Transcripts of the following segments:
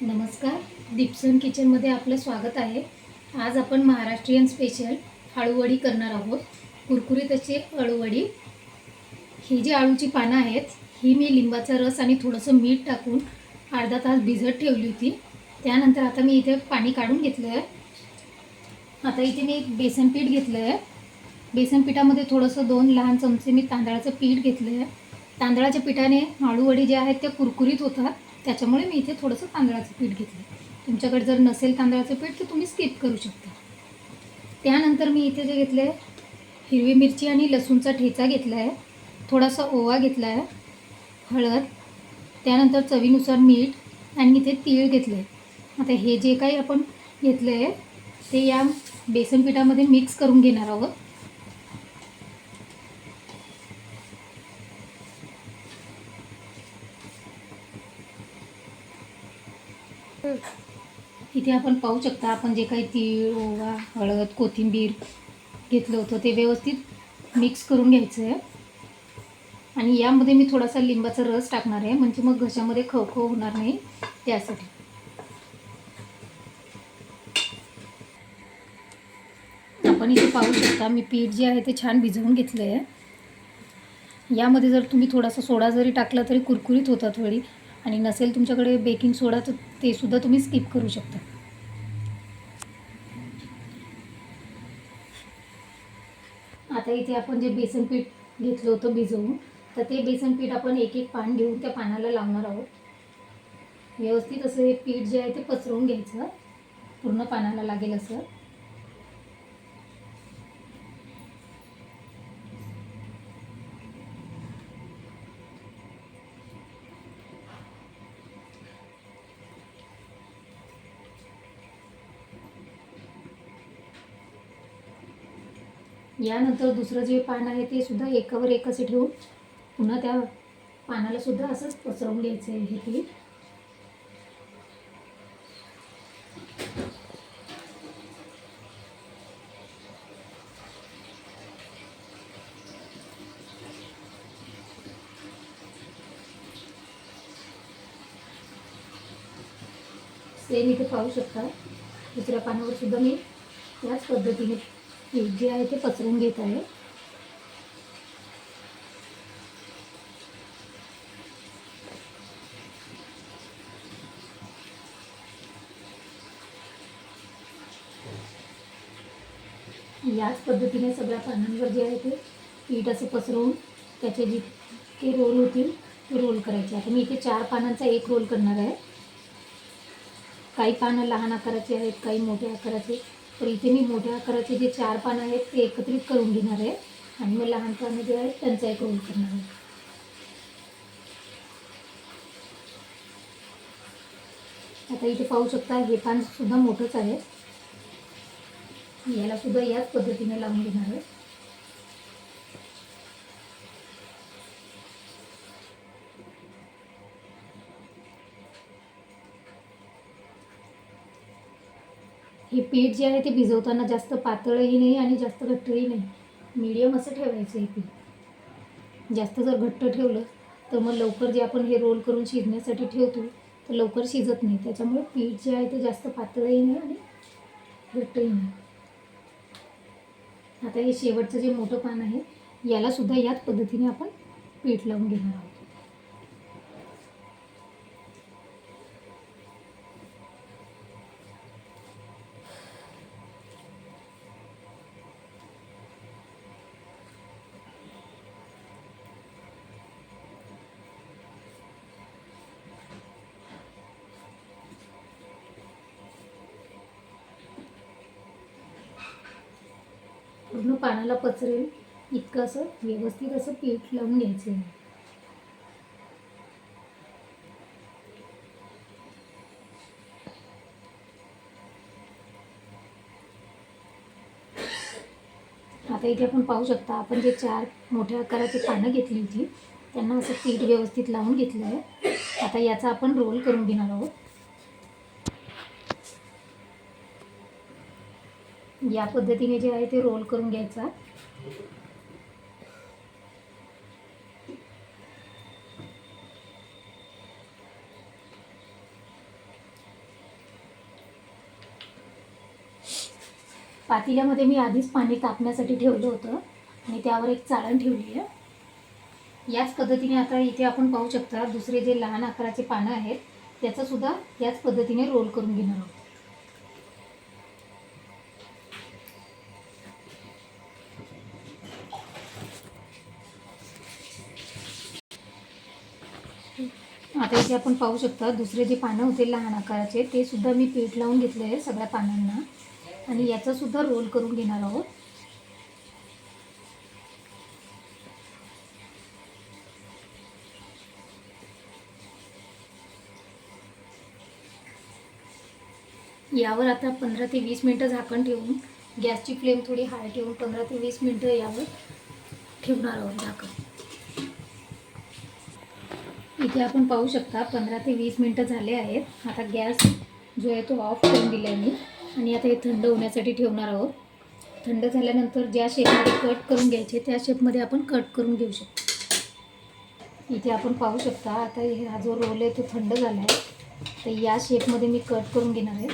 नमस्कार. दीपसन किचनमध्ये आपलं स्वागत आहे. आज आपण महाराष्ट्रीयन स्पेशल आळूवडी करणार आहोत. कुरकुरीत अशी अळूवडी ही जी आळूची पानं आहेत ही मी लिंबाचा रस आणि थोडंसं मीठ टाकून अर्धा तास भिजत ठेवली होती. त्यानंतर आता मी इथे पाणी काढून घेतलं आहे. आता इथे मी एक बेसन पीठ घेतलं आहे. बेसन पिठामध्ये थोडंसं दोन लहान चमचे मी तांदळाचं पीठ घेतलं आहे. तांदळाच्या पिठाने आळूवडी ज्या आहेत त्या कुरकुरीत होतात. त्याच्यामुळे मी इथे थोडंसं तांदळाचं पीठ घेतलं. तुमच्याकडे जर नसेल तांदळाचं पीठ तर तुम्ही स्किप करू शकता. त्यानंतर मी इथे जे घेतलं आहे हिरवी मिरची आणि लसूणचा ठेचा घेतला आहे थोडासा ओवा घेतला आहे हळद त्यानंतर चवीनुसार मीठ आणि इथे तीळ घेतलं आहे आता हे जे काही आपण घेतलं आहे ते या बेसन पिठामध्ये मिक्स करून घेणार आहोत. इथे आपण पाहू शकता आपण जे काही तीळ ओवा हळद कोथिंबीर घेतलं होतं ते व्यवस्थित मिक्स करून घ्यायचं आहे आणि यामध्ये मी थोडासा लिंबाचा रस टाकणार आहे म्हणजे मग घशामध्ये खवखव होणार नाही त्यासाठी. आपण इथे पाहू शकता मी पीठ जे आहे ते छान भिजवून घेतलं आहे यामध्ये जर तुम्ही थोडासा सोडा जरी टाकला तरी कुरकुरीत होतात थोडी. आणि नसेल तुमच्याकडे बेकिंग सोडा तर ते सुद्धा तुम्ही स्किप करू शकता. आता इथे आपण जे बेसन पीठ घेतलं होतं भिजवून तर ते बेसन पीठ आपण एक एक पान घेऊन त्या पानाला लावणार आहोत. व्यवस्थित असं हे पीठ जे आहे ते पसरवून घ्यायचं. पूर्ण पानाला लागेल असं. यानंतर दुसरं जे पान आहे ते सुद्धा एकावर एक असे ठेवून पुन्हा त्या पानाला सुद्धा असंच पसरवून घ्यायचं आहे हे पीठ सेम इथे पाहू शकता. दुसऱ्या पानावर सुद्धा मी याच पद्धतीने पीठ जे आहे ते पसरून घेत आहे. याच पद्धतीने सगळ्या पानांवर जे आहे ते पीठ असं पसरवून त्याचे जितके रोल होतील ते रोल करायचे. आता मी इथे चार पानांचा एक रोल करणार आहे. काही पानं लहान आकाराचे आहेत काही मोठ्या आकाराचे. तर इथे मी मोठ्या आकाराचे जे चार पानं आहेत ते एकत्रित करून घेणार आहे. आणि मग लहान पानं जे आहेत त्यांचा एक रोल करणार आहे. आता इथे पाहू शकता हे पान सुद्धा मोठंच आहे. याला सुद्धा याच पद्धतीने लावून घेणार आहे. हे पीठ जे आहे ते भिजवताना जास्त पातळही नाही आणि जास्त घट्टही नाही. मीडियम असं ठेवायचं हे पीठ. जास्त जर घट्ट ठेवलं तर मग लवकर जे आपण हे रोल करून शिजण्यासाठी ठेवतो तर लवकर शिजत नाही. त्याच्यामुळे पीठ जे आहे ते जास्त पातळही नाही आणि घट्टही नाही. आता हे शेवटचं जे मोठं पान आहे यालासुद्धा याच पद्धतीने आपण पीठ लावून घेणार आहोत. पूर्ण पानाला पचरेल इतकं असं व्यवस्थित असं पीठ लावून घ्यायचं आहे. आता इथे आपण पाहू शकता आपण जे चार मोठ्या आकाराची पानं घेतली होती त्यांना असं पीठ व्यवस्थित लावून घेतलं आहे. आता याचा आपण रोल करून घेणार आहोत. या पद्धतीने जे आहे ते रोल करून घ्यायचा पातेल्यामध्ये मी आधीच पाणी तापण्यासाठी ठेवलं होतं आणि त्यावर एक चाळण ठेवली आहे. याच पद्धतीने आता इथे आपण पाहू शकता दुसरे जे लहान आकाराचे पानं आहेत त्याचंसुद्धा याच पद्धतीने रोल करून घेणार आहोत. आपण पाहू शकता दुसरे जे पानं होते लहान आकाराचे ते सुद्धा मी पीठ लावून घेतले आहे सगळ्या पानांना. आणि याचा सुद्धा रोल करून घेणार आहोत. यावर आता पंधरा ते वीस मिनटं झाकण ठेवून गॅसची फ्लेम थोडी हाय ठेवून पंधरा ते वीस मिनटं यावर ठेवणार आहोत झाकण. इथे आपण पाहू शकता पंधरा ते वीस मिनटं झाले आहेत. आता गॅस जो आहे तो ऑफ करून दिला आहे मी. आणि आता हे थंड होण्यासाठी ठेवणार आहोत. थंड झाल्यानंतर ज्या शेपमध्ये कट करून घ्यायचे त्या शेपमध्ये आपण कट करून घेऊ शकतो. इथे आपण पाहू शकता आता हे हा जो रोल आहे तो थंड झाला आहे तर या शेपमध्ये मी कट करून घेणार आहे.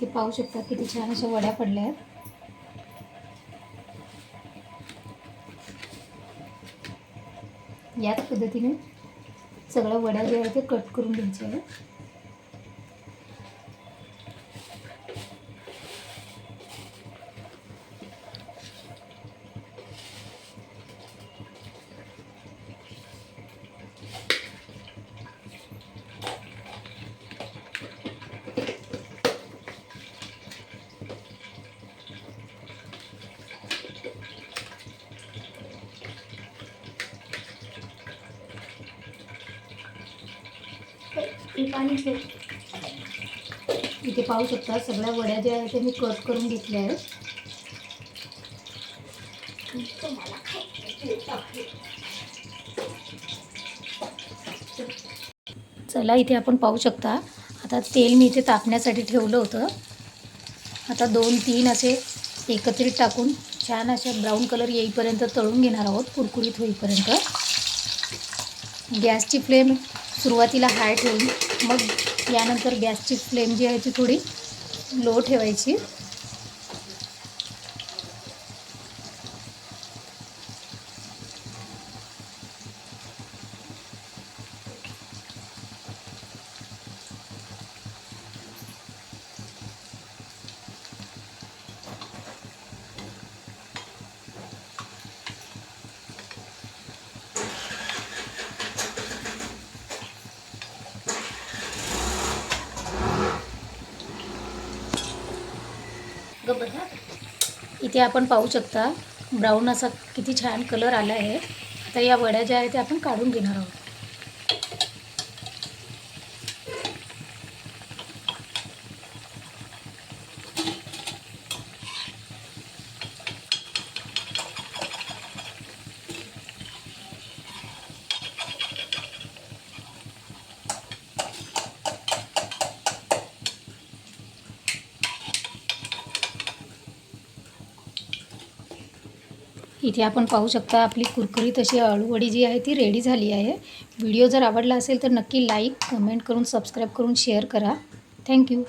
ते पाहू शकता किती छान अशा वड्या पडल्या आहेत. याच पद्धतीने सगळं वड्या ज्या आहेत ते कट करून घ्यायचे आहेत इथे पाहू शकता सगळ्या वड्या ज्या आहेत त्या मी कट करून घेतल्या आहेत. चला इथे आपण पाहू शकता. आता तेल मी इथे तापण्यासाठी ठेवलं होतं. आता दोन तीन असे एकत्रित टाकून छान असे ब्राऊन कलर येईपर्यंत तळून घेणार आहोत कुरकुरीत होईपर्यंत. गॅसची फ्लेम सुरुवातीला हाय ठेवून मग यानंतर गॅसची फ्लेम जी आहे ती थोडी लो ठेवायची. इथे आपण पाहू शकता ब्राऊन असा किती छान कलर आला आहे. आता या वड्या ज्या आहेत त्या आपण काढून घेणार आहोत. इथे आपण पाहू शकता आपली कुरकुरीत अशी अळूवडी जी आहे ती रेडी झाली आहे. व्हिडिओ जर आवडला असेल तर नक्की लाईक कमेंट करून सबस्क्राईब करून शेअर करा. Thank you